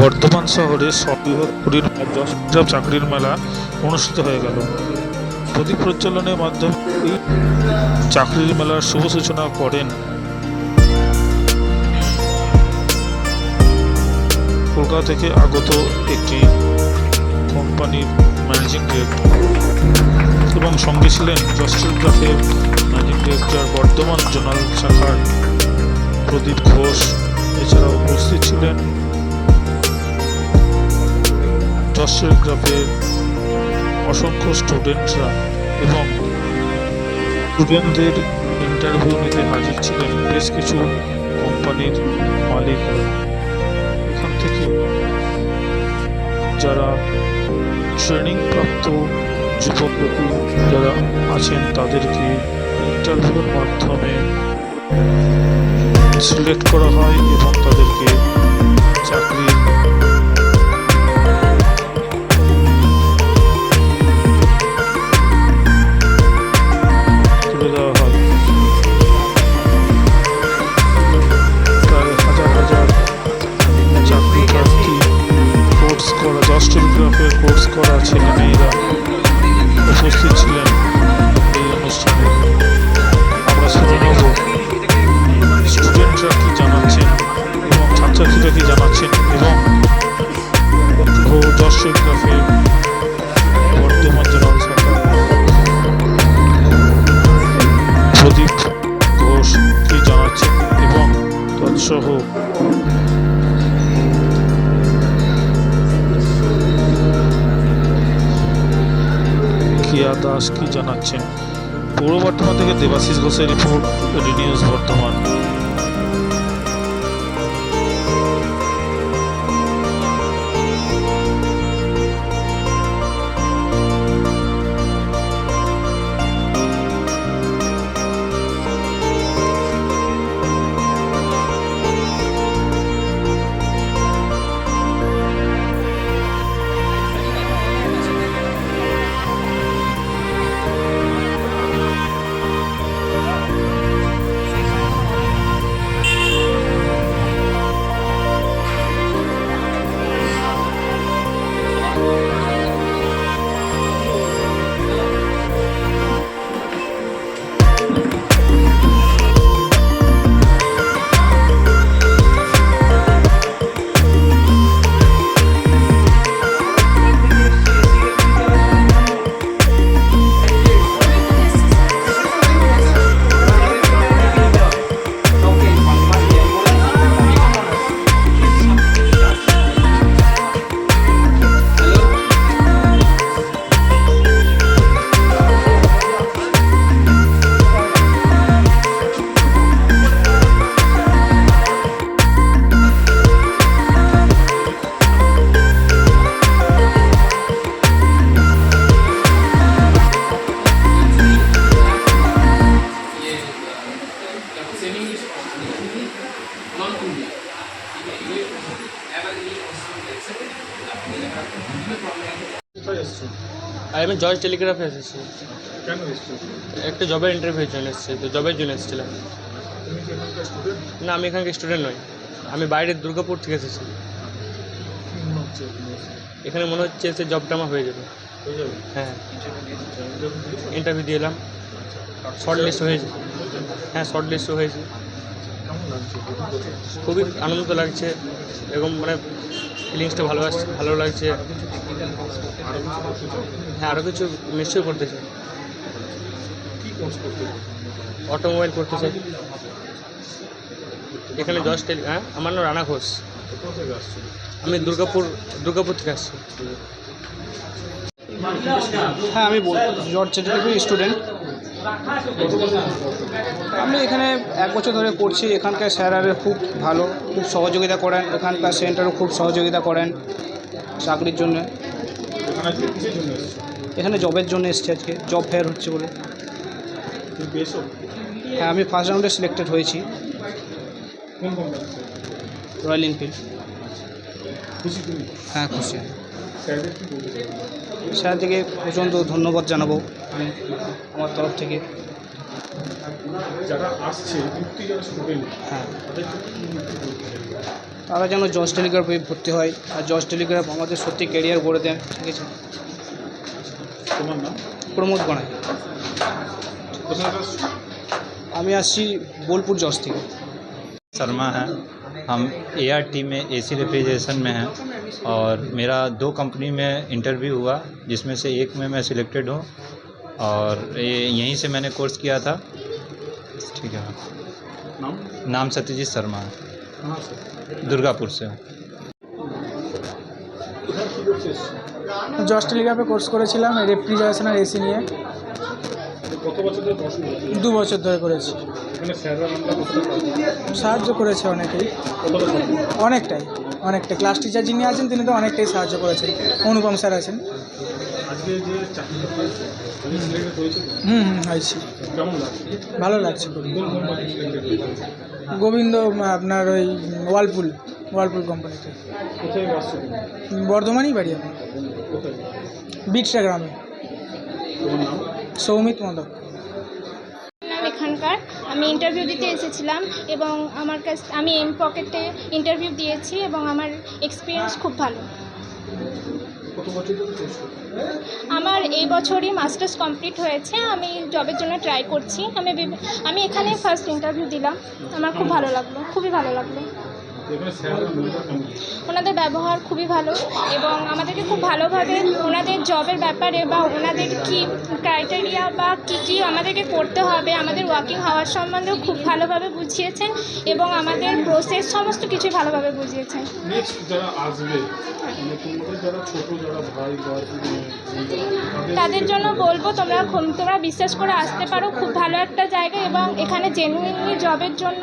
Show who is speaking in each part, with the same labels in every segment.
Speaker 1: বর্ধমান শহরে সবৃহৎ যশোর চাকরির মেলা অনুষ্ঠিত হয়ে গেল। প্রদীপ প্রজ্বলনের মাধ্যমে চাকরির মেলার শুভ সূচনা করেন। কলকাতা থেকে আগত একটি কোম্পানির ম্যানেজিং ডিরেক্টর এবং সঙ্গে ছিলেন জস্টিগ্রাফের ম্যানেজিং ডিরেক্টর বর্ধমান জোনাল শাখার প্রদীপ ঘোষ। এছাড়াও উপস্থিত ছিলেন জস্টিগ্রাফের অসংখ্য স্টুডেন্টরা এবং স্টুডেন্টদের ইন্টারভিউ নিতে হাজির ছিলেন বেশ কিছু কোম্পানির মালিকরা এখান থেকে যারা ট্রেনিং প্রাপ্ত যুবকপতি যারা আছেন তাদেরকে ইন্টারভিউর মাধ্যমে সিলেক্ট করা হয় এবং তাদেরকে চাকরি দশ টেলিগ্রাফের বর্তমান জেনারেল প্রদীপ ঘোষ কি জানাচ্ছেন এবং তৎসহ কিয়া দাস কি জানাচ্ছেন? পূর্ব বর্ধমান থেকে দেবাশিস ঘোষের রিপোর্ট নিউজ বর্ধমান।
Speaker 2: আমি টেলিগ্রাফে এসেছি।
Speaker 1: কেন
Speaker 2: একটা জবের ইন্টারভিউর জন্য এসেছি তো জবের জন্য এসেছিলাম না আমি এখানকার স্টুডেন্ট নই। আমি বাইরের দুর্গাপুর থেকে এসেছি।
Speaker 1: মনে এসে?
Speaker 2: এখানে মনে হচ্ছে যে জবটা আমার হয়ে যাবে?
Speaker 1: হ্যাঁ। ইন্টারভিউ
Speaker 2: দিয়ে এলাম। শর্ট লিস্ট হয়েছে। হ্যাঁ শর্ট লিস্ট হয়েছে
Speaker 1: অভিজ্ঞতা?
Speaker 2: খুবই আনন্দ লাগছে। এরকম মানে ফিলিংসটা ভালো আসছে ভালো লাগছে? হ্যাঁ আরও কিছু নিশ্চয়ই করতে চাই? অটোমোবাইল করতে চাই। এখানে জজ টেলি হ্যাঁ? আমার নাম রানা ঘোষ। আমি দুর্গাপুর দুর্গাপুর থেকে আসছি।
Speaker 3: হ্যাঁ আমি জর্জ স্টুডেন্ট আমি এখানে এক বছর ধরে করছি। এখানকার স্যারেরা খুব ভালো, খুব সহযোগিতা করেন। এখানকার সেন্টারও খুব সহযোগিতা করেন চাকরির জন্য।
Speaker 1: এখানে
Speaker 3: জবের জন্য এসছি আজকে, জব ফেয়ার হচ্ছে বলে। হ্যাঁ আমি ফার্স্ট রাউন্ডে সিলেক্টেড হয়েছি। রয়্যাল এনফিল্ড হ্যাঁ খুশি। স্যার থেকে প্রচণ্ড ধন্যবাদ জানাব। আমি আমার তরফ থেকে
Speaker 1: যারা আসছে যুক্তি যারা স্টুডেন্ট
Speaker 3: হ্যাঁ
Speaker 1: তাদের জন্য কি বলতে চাই
Speaker 3: তারা যেন জজ টেলিগ্রাফে ভর্তি হয় আর জজ টেলিগ্রাফ আমাদের সত্যি ক্যারিয়ার গড়ে দেন ঠিক আছে
Speaker 1: তোমার নাম
Speaker 3: প্রমোদ গণাই
Speaker 1: কোথায় আসছো?
Speaker 3: আমি আসছি বোলপুর জজ থেকে
Speaker 4: शर्मा है हम ए आर टी में ए सी रेफ्रिजरेशन में हैं और मेरा दो कंपनी में इंटरव्यू हुआ जिसमें से एक में मैं सिलेक्टेड हूँ और ये यहीं से मैंने कोर्स किया था ठीक है
Speaker 1: নাম
Speaker 4: नाम सत्यजीत शर्मा है
Speaker 1: कहाँ से
Speaker 4: दुर्गापुर से हूँ
Speaker 1: কোথায় কী করতে এসছো?
Speaker 5: জজ টেলিগ্রাফে কোর্স করেছিলাম রেফ্রিজারেশন আর এসি নিয়ে
Speaker 1: কত বছর ধরে পড়াশোনা করছো?
Speaker 5: দু বছর ধরে করেছি
Speaker 1: এখানে স্যাররা আমরা কতটা পাবো?
Speaker 5: সাহায্য করেছে অনেকেই
Speaker 1: কতটা পাবো?
Speaker 5: অনেকটাই অনেকটাই ক্লাস টিচার যিনি আছেন, তিনি তো অনেকটাই সাহায্য করেছেন। অনুপম স্যার আছেন? হুম হুম হয়েছি ভালো লাগছে গোবিন্দ আপনার ওই ওয়ালপুল ওয়ালপুল কোম্পানিতে বর্ধমানই বাড়ি
Speaker 1: কোথায়
Speaker 5: বিটসা গ্রামে। সৌমিত মদক।
Speaker 6: এখানকার। আমি ইন্টারভিউ দিতে এসেছিলাম এবং আমার কাছ, আমি এম পকেটে ইন্টারভিউ দিয়েছি এবং আমার এক্সপিরিয়েন্স খুব ভালো? আমার এই বছরই মাস্টার্স কমপ্লিট হয়েছে। আমি জবের জন্য ট্রাই করছি। আমি আমি এখানে ফার্স্ট ইন্টারভিউ দিলাম। আমার খুব ভালো লাগল, খুবই ভালো লাগল। ওনাদের ব্যবহার খুবই ভালো এবং আমাদেরকে খুব ভালোভাবে ওনাদের জবের ব্যাপারে বা ওনাদের কি ক্রাইটেরিয়া বা কী কী আমাদেরকে করতে হবে আমাদের ওয়ার্কিং হাওয়ার সম্বন্ধেও খুব ভালোভাবে বুঝিয়েছেন এবং আমাদের প্রসেস সমস্ত কিছু ভালোভাবে বুঝিয়েছেন।
Speaker 1: মানে তাদের
Speaker 6: জন্য বলব তোমরা তোমরা বিশ্বাস করে আসতে পারো খুব ভালো একটা জায়গা এবং এখানে জেনুইনলি জবের জন্য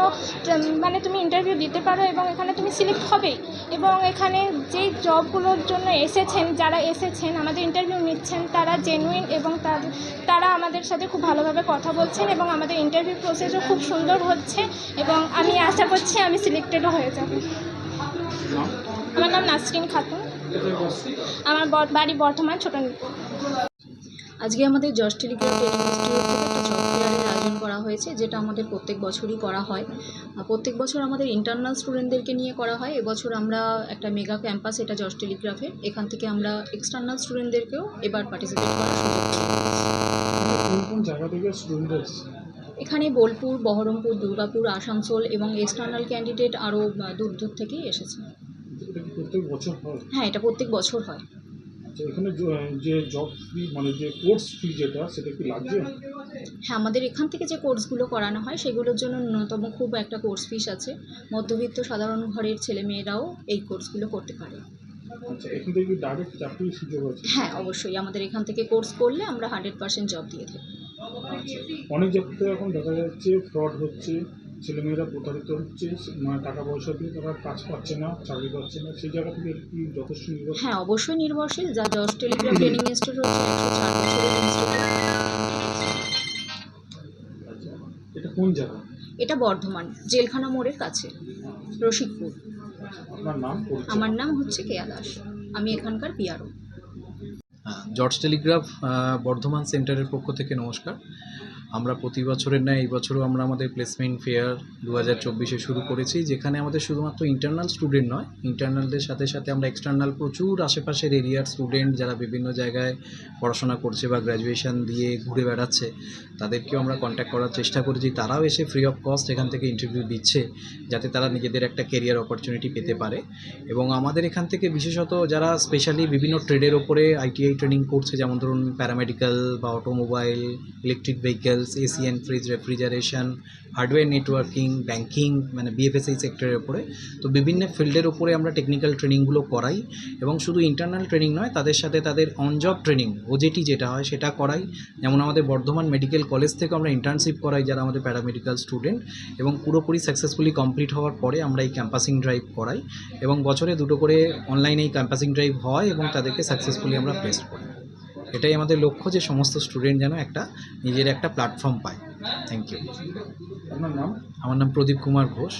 Speaker 6: মানে তুমি ইন্টারভিউ দিতে পারো এবং এখানে তুমি সিলেক্ট হবেই। এবং এখানে যেই জবগুলোর জন্য এসেছেন, যারা এসেছেন, আমাদের ইন্টারভিউ নিচ্ছেন, তারা জেনুইন এবং তার, তারা আমাদের সাথে খুব ভালোভাবে কথা বলছেন এবং আমাদের ইন্টারভিউ প্রসেসও খুব সুন্দর হচ্ছে এবং আমি আশা করছি আমি সিলেক্টেডও হয়ে যাব। আমার নাম নাসরিন খাতুন। আমার বাড়ি বর্ধমান ছোট
Speaker 7: আজকে আমাদের থেকে একটা জব আয়োজন করা হয়েছে যেটা আমাদের প্রত্যেক বছরই করা হয়। প্রত্যেক বছর আমাদের ইন্টারনাল স্টুডেন্টদেরকে নিয়ে করা হয়। এবছর আমরা একটা মেগা ক্যাম্পাস এটা জজ টেলিগ্রাফে এখান থেকে আমরা এক্সটার্নাল স্টুডেন্টদেরকেও এবার পার্টিসিপেট করার সুযোগ এখানে বোলপুর বহরমপুর দুর্গাপুর আসানসোল এবং এক্সটার্নাল ক্যান্ডিডেট আরও দূর দূর থেকেই এসেছে।
Speaker 1: হ্যাঁ
Speaker 7: এটা প্রত্যেক বছর হয়।
Speaker 1: আচ্ছা এখানে যে জব ফি মানে যে কোর্স ফি যেটা সেটা কি লাগছে?
Speaker 7: হ্যাঁ আমাদের এখান থেকে যে কোর্সগুলো করানো হয় সেগুলোর জন্য ন্যূনতম খুব একটা কোর্স ফিস আছে। মধ্যবিত্ত সাধারণ ঘরের ছেলেমেয়েরাও এই কোর্সগুলো করতে পারে।
Speaker 1: আচ্ছা এখান থেকে ডাইরেক্ট চাকরির সুযোগ আছে?
Speaker 7: হ্যাঁ অবশ্যই। আমাদের এখান থেকে কোর্স করলে আমরা হান্ড্রেড পার্সেন্ট জব দিয়ে থাকি
Speaker 1: অনেক জায়গাতে এখন দেখা যাচ্ছে ফ্রড হচ্ছে। ছেলেমেয়েরা প্রতারিত হচ্ছে মানে টাকা পয়সা দিয়ে তারা কাজ পাচ্ছে না চাকরি পাচ্ছে না সেই জায়গা থেকে কি যথেষ্ট নির্ভর
Speaker 7: হ্যাঁ অবশ্যই নির্ভরশীল। যা জজ টেলিগ্রাফ ট্রেনিং ইনস্টিটিউট হচ্ছে একশো চার বছরের
Speaker 1: এটা কোন জায়গা?
Speaker 7: এটা বর্ধমান জেলখানা মোড়ের কাছে রসিকপুর
Speaker 1: আপনার নাম
Speaker 7: আমার নাম হচ্ছে কেয়া দাস। আমি এখানকার পিআরও।
Speaker 8: হ্যাঁ, জর্জ টেলিগ্রাফ আহ, বর্ধমান সেন্টারের পক্ষ থেকে নমস্কার। আমরা প্রতি বছরের ন্যায় এই বছরও আমরা আমাদের প্লেসমেন্ট ফেয়ার দু হাজার চব্বিশে শুরু করেছি, যেখানে আমাদের শুধুমাত্র ইন্টারনাল স্টুডেন্ট নয় ইন্টারনালদের সাথে সাথে আমরা এক্সটার্নাল প্রচুর আশেপাশের এরিয়ার স্টুডেন্ট যারা বিভিন্ন জায়গায় পড়াশোনা করছে বা গ্র্যাজুয়েশন দিয়ে ঘুরে বেড়াচ্ছে, তাদেরকেও আমরা কন্ট্যাক্ট করার চেষ্টা করেছি। তারাও এসে ফ্রি অফ কস্ট এখান থেকে ইন্টারভিউ দিচ্ছে, যাতে তারা নিজেদের একটা কেরিয়ার অপরচুনিটি পেতে পারে। এবং আমাদের এখান থেকে বিশেষত যারা স্পেশালি বিভিন্ন ট্রেডের ওপরে আইটিআই ট্রেনিং করছে, যেমন ধরুন প্যারামেডিক্যাল বা automobile electric vehicles AC and fridge refrigeration hardware networking banking মানে বিএফএসআই সেক্টরের উপরে। তো বিভিন্ন ফিল্ডের ওপরে আমরা টেকনিক্যাল ট্রেনিংগুলো করাই এবং শুধু ইন্টারনাল ট্রেনিং নয়, তাদের সাথে তাদের অন জব ট্রেনিং ওজেটি যেটা হয় সেটা করাই। যেমন আমাদের বর্ধমান মেডিকেল কলেজ থেকে আমরা ইন্টার্নশিপ করাই যারা আমাদের প্যারামেডিক্যাল স্টুডেন্ট এবং পুরোপুরি সাকসেসফুলি কমপ্লিট হওয়ার পরে আমরা এই ক্যাম্পাসিং ড্রাইভ করাই এবং বছরে দুটো করে অনলাইনে এই ক্যাম্পাসিং ড্রাইভ হয় এবং তাদেরকে সাকসেসফুলি আমরা প্লেস করি। এটাই আমাদের লক্ষ্য যে সমস্ত স্টুডেন্ট যেন একটা নিজের একটা প্ল্যাটফর্ম পায়। থ্যাংক ইউ আমার নাম প্রদীপ কুমার ঘোষ।